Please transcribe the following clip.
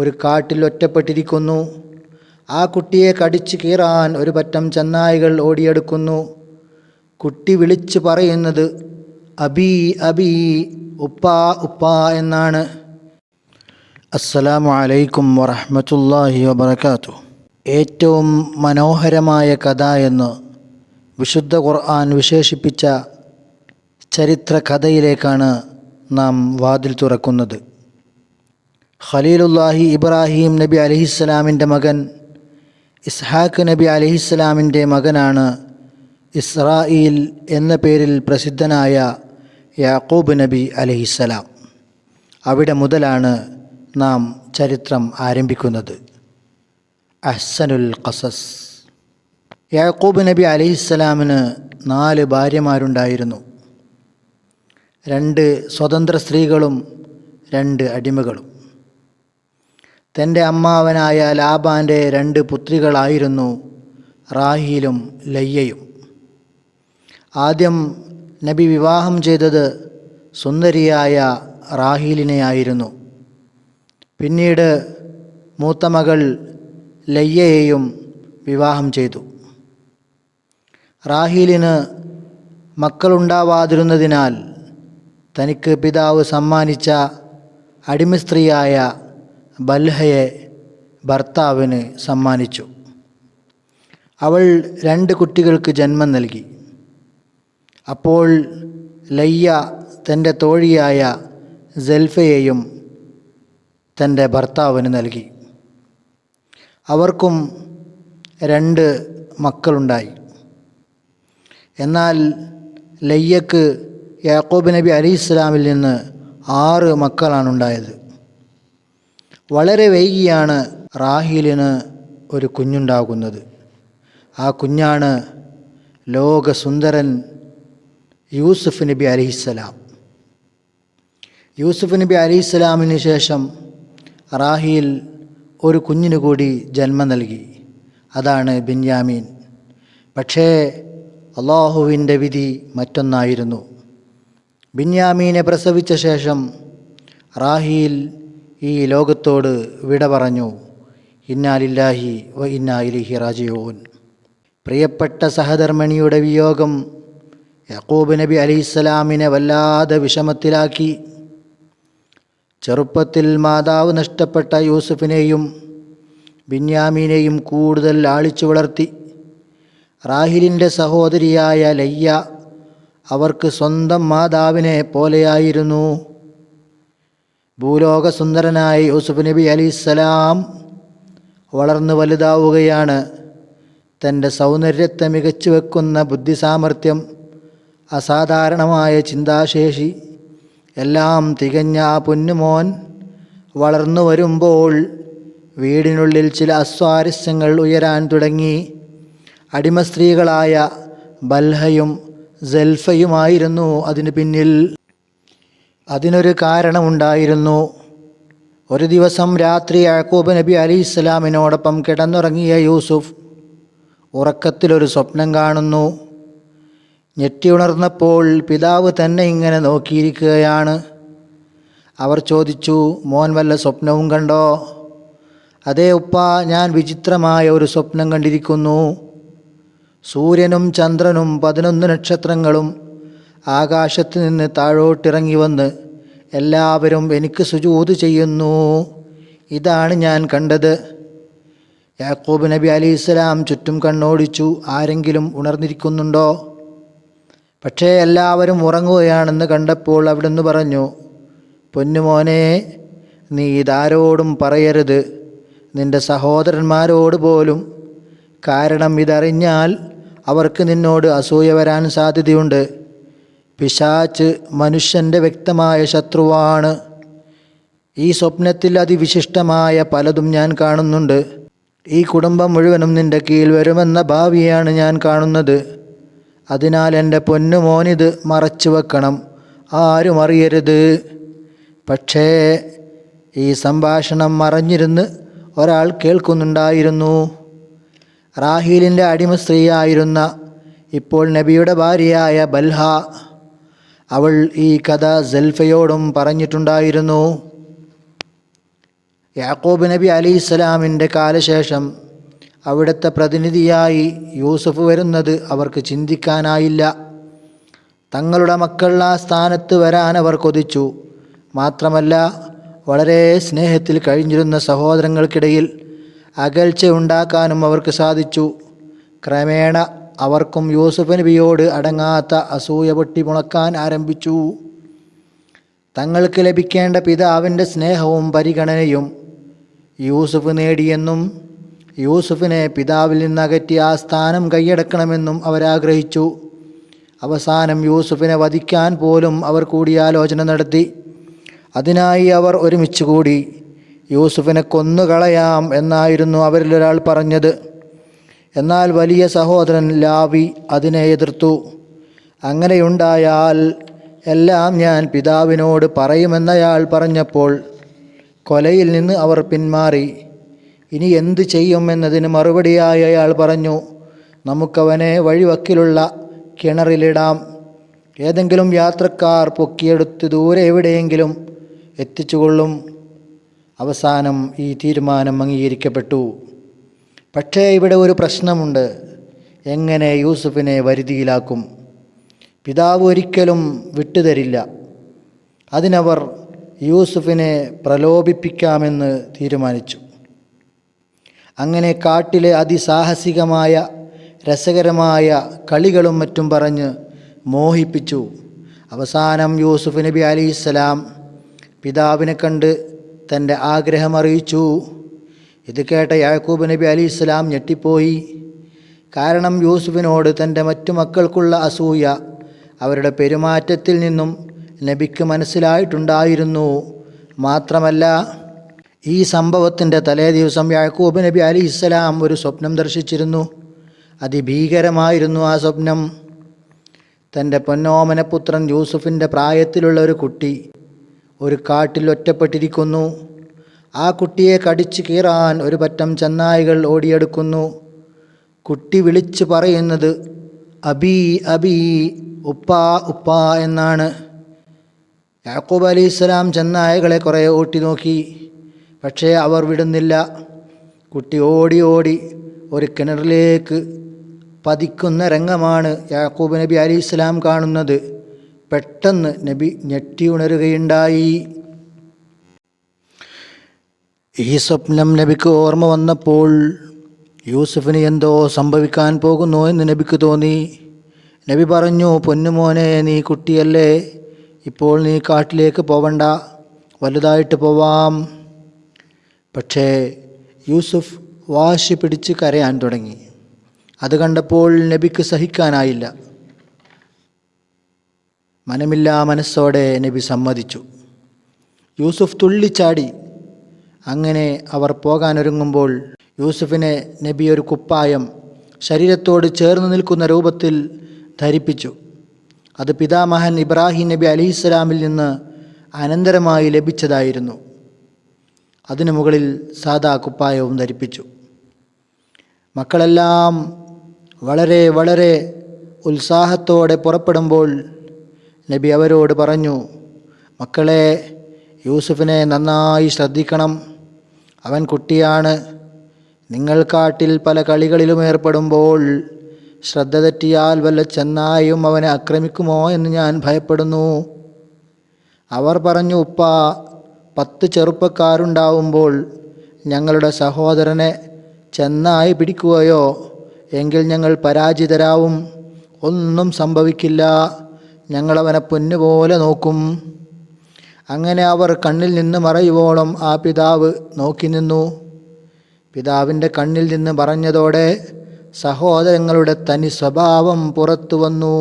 ഒരു കാട്ടിൽ ഒറ്റപ്പെട്ടിരിക്കുന്നു. ആ കുട്ടിയെ കടിച്ചു കീറാൻ ഒരു പറ്റം ചെന്നായികൾ ഓടിയെടുക്കുന്നു. കുട്ടി വിളിച്ചു പറയുന്നത് അബീ അബീ ഉപ്പാ ഉപ്പാ എന്നാണ്. അസ്സലാമു അലൈക്കും വറഹമത്തല്ലാഹി വബർക്കാത്തു ഏറ്റവും മനോഹരമായ കഥ എന്ന് വിശുദ്ധ ഖുർആൻ വിശേഷിപ്പിച്ച ചരിത്ര കഥയിലേക്കാണ് നാം വാതിൽ തുറക്കുന്നത്. ഖലീലുല്ലാഹി ഇബ്രാഹിം നബി അലഹിസ്സലാമിന്റെ മകൻ ഇസ്ഹാഖ് നബി അലഹിസ്സലാമിന്റെ മകനാണ് ഇസ്രായേൽ എന്ന പേരിൽ പ്രസിദ്ധനായ യാക്കൂബ് നബി അലഹിസ്സലാം. അവിടെ മുതലാണ് നാം ചരിത്രം ആരംഭിക്കുന്നത്. അഹ്സനുൽ ഖസസ്. യാക്കൂബ് നബി അലഹിസ്സലാമിന് നാല് ഭാര്യമാരുണ്ടായിരുന്നു. രണ്ട് സ്വതന്ത്ര സ്ത്രീകളും രണ്ട് അടിമകളും. തന്റെ അമ്മാവനായ ലാബാന്റെ രണ്ട് പുത്രികളായിരുന്നു റാഹിയിലും ലയ്യയും. ആദ്യം നബി വിവാഹം ചെയ്തത് സുന്ദരിയായ റാഹീലിനെയായിരുന്നു പിന്നീട് മൂത്ത മകൾ ലയ്യയെയും വിവാഹം ചെയ്തു. റാഹീലിന് മക്കളുണ്ടാവാതിരുന്നതിനാൽ തനിക്ക് പിതാവ് സമ്മാനിച്ച അടിമസ്ത്രീയായ ബൽഹയെ ഭർത്താവിന് സമ്മാനിച്ചു. അവൾ രണ്ട് കുട്ടികൾക്ക് ജന്മം നൽകി. അപ്പോൾ ലയ്യ തന്റെ തോഴിയായ സെൽഫയെയും തന്റെ ഭർത്താവിന് നൽകി. അവർക്കും രണ്ട് മക്കളുണ്ടായി. എന്നാൽ ലയ്യക്ക് യാക്കോബ് നബി അലി ഇസ്ലാമിൽ നിന്ന് ആറ് മക്കളാണ് ഉണ്ടായത് വളരെ വൈകിയാണ് റാഹീലിന് ഒരു കുഞ്ഞുണ്ടാകുന്നത്. ആ കുഞ്ഞാണ് ലോകസുന്ദരൻ യൂസുഫ് നബി അലിഹിസ്സലാം. യൂസുഫ് നബി അലിഹിസ്സലാമിന് ശേഷം റാഹീൽ ഒരു കുഞ്ഞിന് കൂടി ജന്മം നൽകി. അതാണ് ബിൻയാമീൻ പക്ഷേ അള്ളാഹുവിന്റെ വിധി മറ്റൊന്നായിരുന്നു. ബിന്യാമീനെ പ്രസവിച്ച ശേഷം റാഹീൽ ഈ ലോകത്തോട് വിട പറഞ്ഞു. ഇന്നാലില്ലാഹി വ ഇന്നാ ഇലിഹി റാജിയോൻ പ്രിയപ്പെട്ട സഹധർമ്മിണിയുടെ വിയോഗം യക്കൂബ് നബി അലിസ്സലാമിനെ വല്ലാതെ വിഷമത്തിലാക്കി. ചെറുപ്പത്തിൽ മാതാവ് നഷ്ടപ്പെട്ട യൂസുഫിനെയും ബിന്യാമീനെയും കൂടുതൽ ആളിച്ചു വളർത്തി. റാഹിലിന്റെ സഹോദരിയായ ലയ്യ അവർക്ക് സ്വന്തം മാതാവിനെ പോലെയായിരുന്നു. ഭൂലോകസുന്ദരനായ യൂസുഫ് നബി അലിസ്സലാം വളർന്നു വലുതാവുകയാണ്. തന്റെ സൗന്ദര്യത്തെ മികച്ചു വെക്കുന്ന ബുദ്ധിസാമർഥ്യം അസാധാരണമായ ചിന്താശേഷി എല്ലാം തികഞ്ഞ ആ പൊന്നുമോൻ വളർന്നു വരുമ്പോൾ വീടിനുള്ളിൽ ചില അസ്വാരസ്യങ്ങൾ ഉയരാൻ തുടങ്ങി. അടിമ സ്ത്രീകളായ ബൽഹയും സെൽഫയുമായിരുന്നു അതിന് പിന്നിൽ. അതിനൊരു കാരണമുണ്ടായിരുന്നു. ഒരു ദിവസം രാത്രി യാക്കൂബ് നബി അലി ഇസ്ലാമിനോടൊപ്പം കിടന്നുറങ്ങിയ യൂസുഫ് ഉറക്കത്തിലൊരു സ്വപ്നം കാണുന്നു. ഞെട്ടിയുണർന്നപ്പോൾ പിതാവ് തന്നെ ഇങ്ങനെ നോക്കിയിരിക്കുകയാണ്. അവർ ചോദിച്ചു മോൻ വല്ല സ്വപ്നവും കണ്ടോ? അതേ ഉപ്പ ഞാൻ വിചിത്രമായ ഒരു സ്വപ്നം കണ്ടിരിക്കുന്നു. സൂര്യനും ചന്ദ്രനും പതിനൊന്ന് നക്ഷത്രങ്ങളും ആകാശത്ത് നിന്ന് താഴോട്ടിറങ്ങി വന്ന് എല്ലാവരും എനിക്ക് സുജൂത് ചെയ്യുന്നു. ഇതാണ് ഞാൻ കണ്ടത്. യാക്കൂബ് നബി അലി ഇസ്ലാം ചുറ്റും കണ്ണോടിച്ചു ആരെങ്കിലും ഉണർന്നിരിക്കുന്നുണ്ടോ? പക്ഷേ എല്ലാവരും ഉറങ്ങുകയാണെന്ന് കണ്ടപ്പോൾ അവിടുന്ന് പറഞ്ഞു പൊന്നുമോനെ നീ ഇതാരോടും പറയരുത്. നിന്റെ സഹോദരന്മാരോട് പോലും. കാരണം ഇതറിഞ്ഞാൽ അവർക്ക് നിന്നോട് അസൂയ വരാൻ സാധ്യതയുണ്ട്. പിശാച്ച് മനുഷ്യന്റെ വ്യക്തമായ ശത്രുവാണ്. ഈ സ്വപ്നത്തിൽ അതിവിശിഷ്ടമായ പലതും ഞാൻ കാണുന്നുണ്ട്. ഈ കുടുംബം മുഴുവനും നിന്റെ കീഴിൽ വരുമെന്ന ഭാവിയാണ് ഞാൻ കാണുന്നത്. അതിനാൽ എന്റെ പൊന്നുമോനിത് മറച്ചു വെക്കണം. ആരും അറിയരുത്. പക്ഷേ ഈ സംഭാഷണം മറഞ്ഞിരുന്ന് ഒരാൾ കേൾക്കുന്നുണ്ടായിരുന്നു. റാഹീലിന്റെ അടിമ സ്ത്രീയായിരുന്ന ഇപ്പോൾ നബിയുടെ ഭാര്യയായ ബൽഹ. അവൾ ഈ കഥ സെൽഫയോടും പറഞ്ഞിട്ടുണ്ടായിരുന്നു. യാക്കോബ് നബി അലി ഇസ്ലാമിന്റെ കാലശേഷം അവിടുത്തെ പ്രതിനിധിയായി യൂസഫ് വരുന്നത് അവർക്ക് ചിന്തിക്കാനായില്ല. തങ്ങളുടെ മക്കൾ ആ സ്ഥാനത്ത് വരാൻ അവർ കൊതിച്ചു. മാത്രമല്ല വളരെ സ്നേഹത്തിൽ കഴിഞ്ഞിരുന്ന സഹോദരങ്ങൾക്കിടയിൽ അകൽച്ച ഉണ്ടാക്കാനും അവർക്ക് സാധിച്ചു. ക്രമേണ അവർക്കും യൂസുഫ് നബിയോട് അടങ്ങാത്ത അസൂയ പൊട്ടി മുളക്കാൻ ആരംഭിച്ചു. തങ്ങൾക്ക് ലഭിക്കേണ്ട പിതാവിന്റെ സ്നേഹവും പരിഗണനയും യൂസുഫ് നേടിയെന്നും യൂസുഫിനെ പിതാവിൽ നിന്നകറ്റി ആ സ്ഥാനം കൈയടക്കണമെന്നും അവരാഗ്രഹിച്ചു അവസാനം യൂസുഫിനെ വധിക്കാൻ പോലും അവർ കൂടിയാലോചന നടത്തി. അതിനായി അവർ ഒരുമിച്ച് കൂടി. യൂസുഫിനെ കൊന്നുകളയാം എന്നായിരുന്നു അവരിലൊരാൾ പറഞ്ഞത്. എന്നാൽ വലിയ സഹോദരൻ ലാവി അതിനെ എതിർത്തു. അങ്ങനെയുണ്ടായാൽ എല്ലാം ഞാൻ പിതാവിനോട് പറയുമെന്നയാൾ പറഞ്ഞപ്പോൾ കൊലയിൽ നിന്ന് അവർ പിന്മാറി. ഇനി എന്ത് ചെയ്യും എന്നതിന് മറുപടിയായി അയാൾ പറഞ്ഞു നമുക്കവനെ വഴിവക്കിലുള്ള കിണറിലിടാം. ഏതെങ്കിലും യാത്രക്കാർ പൊക്കിയെടുത്ത് ദൂരെ എവിടെയെങ്കിലും എത്തിച്ചുകൊള്ളും. അവസാനം ഈ തീരുമാനം അംഗീകരിക്കപ്പെട്ടു. പക്ഷേ ഇവിടെ ഒരു പ്രശ്നമുണ്ട്. എങ്ങനെ യൂസുഫിനെ വരുതിയിലാക്കും? പിതാവ് ഒരിക്കലും വിട്ടുതരില്ല. അതിനവർ യൂസുഫിനെ പ്രലോഭിപ്പിക്കാമെന്ന് തീരുമാനിച്ചു. അങ്ങനെ കാട്ടിലെ അതിസാഹസികമായ രസകരമായ കളികളും മറ്റും പറഞ്ഞ് മോഹിപ്പിച്ചു. അവസാനം യൂസുഫ് നബി അലി അലിസ്സലാം പിതാവിനെ കണ്ട് തന്റെ ആഗ്രഹം അറിയിച്ചു. ഇത് കേട്ട യാക്കൂബ് നബി അലി ഇസ്ലാം ഞെട്ടിപ്പോയി. കാരണം യൂസുഫിനോട് തന്റെ മറ്റു മക്കൾക്കുള്ള അസൂയ അവരുടെ പെരുമാറ്റത്തിൽ നിന്നും നബിക്ക് മനസ്സിലായിട്ടുണ്ടായിരുന്നു. മാത്രമല്ല ഈ സംഭവത്തിന്റെ തലേ ദിവസം യാക്കൂബ് നബി അലി ഇസ്ലാം ഒരു സ്വപ്നം ദർശിച്ചിരുന്നു. അതിഭീകരമായിരുന്നു ആ സ്വപ്നം. തന്റെ പൊന്നോമനപുത്രൻ യൂസുഫിന്റെ പ്രായത്തിലുള്ള ഒരു കുട്ടി ഒരു കാട്ടിൽ ഒറ്റപ്പെട്ടിരിക്കുന്നു. ആ കുട്ടിയെ കടിച്ചു കീറാൻ ഒരു പറ്റം ചെന്നായികൾ ഓടിയെടുക്കുന്നു. കുട്ടി വിളിച്ചു പറയുന്നത് അബി അബി ഉപ്പ ഉപ്പ എന്നാണ്. യാക്കൂബ് അലി ഇസ്ലാം ചെന്നായകളെ കുറേ ഓട്ടി നോക്കി. പക്ഷേ അവർ വിടുന്നില്ല. കുട്ടി ഓടി ഓടി ഒരു കിണറിലേക്ക് പതിക്കുന്ന രംഗമാണ് യാക്കൂബ് നബി അലി ഇസ്ലാം കാണുന്നത്. പെട്ടെന്ന് നബി ഞെട്ടി ഉണരുകയുണ്ടായി. ഈ സ്വപ്നം നബിക്ക് ഓർമ്മ വന്നപ്പോൾ യൂസഫിന് എന്തോ സംഭവിക്കാൻ പോകുന്നു എന്ന് നബിക്ക് തോന്നി. നബി പറഞ്ഞു പൊന്നുമോനെ നീ കുട്ടിയല്ലേ? ഇപ്പോൾ നീ കാട്ടിലേക്ക് പോവണ്ട. വലുതായിട്ട് പോവാം. പക്ഷേ യൂസുഫ് വാശി പിടിച്ച് കരയാൻ തുടങ്ങി. അത് കണ്ടപ്പോൾ നബിക്ക് സഹിക്കാനായില്ല. മനമില്ലാ മനസ്സോടെ നബി സമ്മതിച്ചു. യൂസുഫ് തുള്ളിച്ചാടി. അങ്ങനെ അവർ പോകാനൊരുങ്ങുമ്പോൾ യൂസുഫിനെ നബി ഒരു കുപ്പായം ശരീരത്തോട് ചേർന്ന് നിൽക്കുന്ന രൂപത്തിൽ ധരിപ്പിച്ചു. അത് പിതാമഹൻ ഇബ്രാഹിം നബി അലിഹിസ്സലാമിൽ നിന്ന് അനന്തരമായി ലഭിച്ചതായിരുന്നു. അതിനു മുകളിൽ സാദാ കുപ്പായവും ധരിപ്പിച്ചു. മക്കളെല്ലാം വളരെ വളരെ ഉത്സാഹത്തോടെ പുറപ്പെടുമ്പോൾ നബി അവരോട് പറഞ്ഞു മക്കളെ യൂസുഫിനെ നന്നായി ശ്രദ്ധിക്കണം. അവൻ കുട്ടിയാണ്. നിങ്ങൾ കാട്ടിൽ പല കളികളിലും ഏർപ്പെടുമ്പോൾ ശ്രദ്ധ തെറ്റിയാൽ വല്ല ചെന്നായും അവനെ ആക്രമിക്കുമോ എന്ന് ഞാൻ ഭയപ്പെടുന്നു. അവർ പറഞ്ഞു ഉപ്പ പത്ത് ചെറുപ്പക്കാരുണ്ടാവുമ്പോൾ ഞങ്ങളുടെ സഹോദരനെ ചെന്നായി പിടിക്കുകയോ എങ്കിൽ ഞങ്ങൾ പരാജിതരാവും. ഒന്നും സംഭവിക്കില്ല. ഞങ്ങളവനെ പൊന്നുപോലെ നോക്കും. അങ്ങനെ അവർ കണ്ണിൽ നിന്ന് മറയുവോളം ആ പിതാവ് നോക്കി നിന്നു. പിതാവിന്റെ കണ്ണിൽ നിന്ന് പറഞ്ഞതോടെ സഹോദരങ്ങളുടെ തനി സ്വഭാവം പുറത്തു വന്നു.